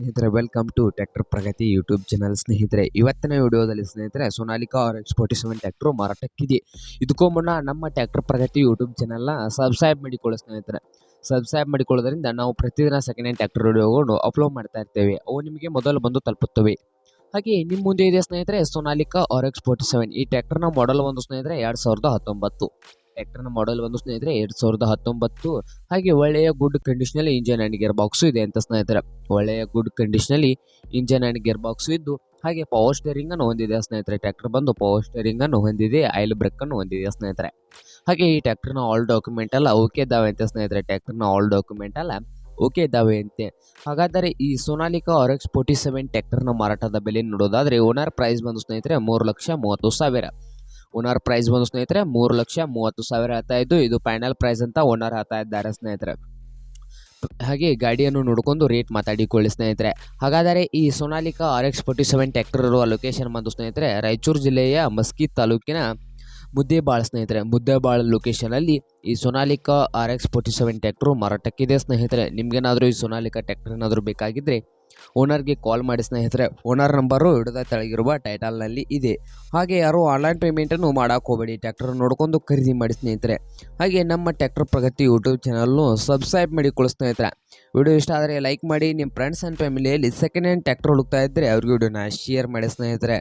ಸ್ನೇಹಿತರೆ welcome to tractor Pragati YouTube channel ಸ್ನೇಹಿತರೆ. ಇವತ್ತಿನ ವಿಡಿಯೋದಲ್ಲಿ ಸ್ನೇಹಿತರೆ Sonalika R X forty seven tractor ಮಾರಾಟಕ್ಕಿದೆ. ಇದಕ್ಕೂ ಮುನ್ನ ನಮ್ಮ ಟ್ಯಾಕ್ಟರ್ ಪ್ರಗತಿ ಯೂಟ್ಯೂಬ್ ಚಾನಲ್ನ ಸಬ್ಸ್ಕ್ರೈಬ್ ಮಾಡಿಕೊಳ್ಳೋ ಸ್ನೇಹಿತರೆ. ಸಬ್ಸ್ಕ್ರೈಬ್ ಮಾಡಿಕೊಳ್ಳೋದ್ರಿಂದ ನಾವು ಪ್ರತಿದಿನ ಸೆಕೆಂಡ್ ಹ್ಯಾಂಡ್ ಟ್ಯಾಕ್ಟರ್ ವಿಡಿಯೋಗಳು ಅಪ್ಲೋಡ್ ಮಾಡ್ತಾ ಇರ್ತೇವೆ. ಅವು ನಿಮಗೆ ಮೊದಲು ಬಂದು ತಲುಪುತ್ತವೆ. ಹಾಗೆ ನಿಮ್ಮ ಮುಂದೆ ಇದೆ ಸ್ನೇಹಿತರೆ Sonalika R X forty seven ಈ ಟ್ಯಾಕ್ಟರ್ನ ಮಾಡಲ್ ಒಂದು ಸ್ನೇಹಿತರೆ, ಎರಡು ಸಾವಿರದ ಹತ್ತೊಂಬತ್ತು. ಟ್ರ್ಯಾಕ್ಟರ್ನ ಮಾಡಲ್ ಬಂದು ಸ್ನೇಹಿತರೆ, ಎರಡು ಸಾವಿರದ ಹತ್ತೊಂಬತ್ತು. ಹಾಗೆ ಒಳ್ಳೆಯ ಗುಡ್ ಕಂಡೀಷನಲ್ಲಿ ಇಂಜನ್ ಆ್ಯಂಡ್ ಗೇರ್ ಬಾಕ್ಸು ಇದೆ ಅಂತ ಸ್ನೇಹಿತರೆ. ಒಳ್ಳೆಯ ಗುಡ್ ಕಂಡೀಷನಲ್ಲಿ ಇಂಜನ್ ಆ್ಯಂಡ್ ಗೇರ್ ಬಾಕ್ಸು ಇದ್ದು, ಹಾಗೆ ಪವರ್ ಸ್ಟೇರಿಂಗ್ ಅನ್ನು ಹೊಂದಿದೆ ಸ್ನೇಹಿತರೆ. ಟ್ರ್ಯಾಕ್ಟರ್ ಬಂದು ಪವರ್ ಸ್ಟೇರಿಂಗ್ ಅನ್ನು ಹೊಂದಿದೆ ಆಯಿಲ್ ಬ್ರೇಕ್ ಅನ್ನು ಹೊಂದಿದೆ ಸ್ನೇಹಿತರೆ. ಹಾಗೆ ಈ ಟ್ರ್ಯಾಕ್ಟರ್ನ ಆಲ್ ಡಾಕ್ಯುಮೆಂಟ್ ಎಲ್ಲ ಓಕೆ ಇದ್ದಾವೆ ಅಂತ ಸ್ನೇಹಿತರೆ. ಟ್ರ್ಯಾಕ್ಟರ್ನ ಆಲ್ ಡಾಕ್ಯುಮೆಂಟ್ ಎಲ್ಲ ಓಕೆ ಇದ್ದಾವೆ ಅಂತೆ. ಹಾಗಾದರೆ ಈ Sonalika R X forty seven ಟ್ಯಾಕ್ಟರ್ನ ಮಾರಾಟದ ಬೆಲೆ ನೋಡೋದಾದರೆ ಓನರ್ ಪ್ರೈಸ್ ಬಂದು ಸ್ನೇಹಿತರೆ ಮೂರು ಲಕ್ಷ ಮೂವತ್ತು ಸಾವಿರ. ಓನರ್ ಪ್ರೈಸ್ ಬಂದು ಸ್ನೇಹಿತರೆ, ಮೂರು ಲಕ್ಷ ಮೂವತ್ತು ಸಾವಿರ ಹೇಳ್ತಾ ಇದ್ದು, ಇದು ಫೈನಲ್ ಪ್ರೈಸ್ ಅಂತ ಓನರ್ ಹೇಳ್ತಾ ಇದ್ದಾರೆ ಸ್ನೇಹಿತರೆ. ಹಾಗೆ ಗಾಡಿಯನ್ನು ನೋಡಿಕೊಂಡು ರೇಟ್ ಮಾತಾಡಿಕೊಳ್ಳಿ ಸ್ನೇಹಿತರೆ. ಹಾಗಾದರೆ ಈ Sonalika R X forty seven tractor ಇರುವ ಲೊಕೇಶನ್ ಬಂದು ಸ್ನೇಹಿತರೆ, ರಾಯಚೂರು ಜಿಲ್ಲೆಯ ಮಸ್ಕಿ ತಾಲೂಕಿನ ಮುದ್ದೇಬಾಳ್ ಸ್ನೇಹಿತರೆ. ಮುದ್ದೇಬಾಳ್ ಲೊಕೇಶನಲ್ಲಿ ಈ Sonalika R X forty seven tractor ಮಾರಾಟಕ್ಕಿದೆ ಸ್ನೇಹಿತರೆ. ನಿಮಗೇನಾದರೂ ಈ ಸೊನಾಲಿಕಾ ಟ್ಯಾಕ್ಟರ್ ಏನಾದರೂ ಬೇಕಾಗಿದ್ದರೆ ಓನರ್ಗೆ ಕಾಲ್ ಮಾಡಿ ಸ್ನೇಹಿತರೆ, ಓನರ್ ನಂಬರು ಹಿಡಿದ ತೆಳಗಿರುವ ಟೈಟಲ್ನಲ್ಲಿ ಇದೆ. ಹಾಗೆ ಯಾರು ಆನ್ಲೈನ್ ಪೇಮೆಂಟನ್ನು ಮಾಡೋಕೆ ಹೋಗಬೇಡಿ ಟ್ಯಾಕ್ಟರ್ ನೋಡ್ಕೊಂಡು ಖರೀದಿ ಮಾಡಿ ಸ್ನೇಹಿತರೆ. ಹಾಗೆ ನಮ್ಮ ಟ್ಯಾಕ್ಟರ್ ಪ್ರಗತಿ ಯೂಟ್ಯೂಬ್ ಚಾನಲ್ನು ಸಬ್ಸ್ಕ್ರೈಬ್ ಮಾಡಿಕೊಳ್ಳಿ ಸ್ನೇಹಿತರೆ. ವಿಡಿಯೋ ಇಷ್ಟ ಆದರೆ ಲೈಕ್ ಮಾಡಿ ನಿಮ್ಮ ಫ್ರೆಂಡ್ಸ್ ಆ್ಯಂಡ್ ಫ್ಯಾಮಿಲಿಯಲ್ಲಿ ಸೆಕೆಂಡ್ ಹ್ಯಾಂಡ್ ಟ್ಯಾಕ್ಟರ್ ಹುಡುಕ್ತಾ ಇದ್ದರೆ ಅವ್ರಿಗೆ ವಿಡಿಯೋನ ಶೇರ್ ಮಾಡಿ ಸ್ನೇಹಿತರೆ.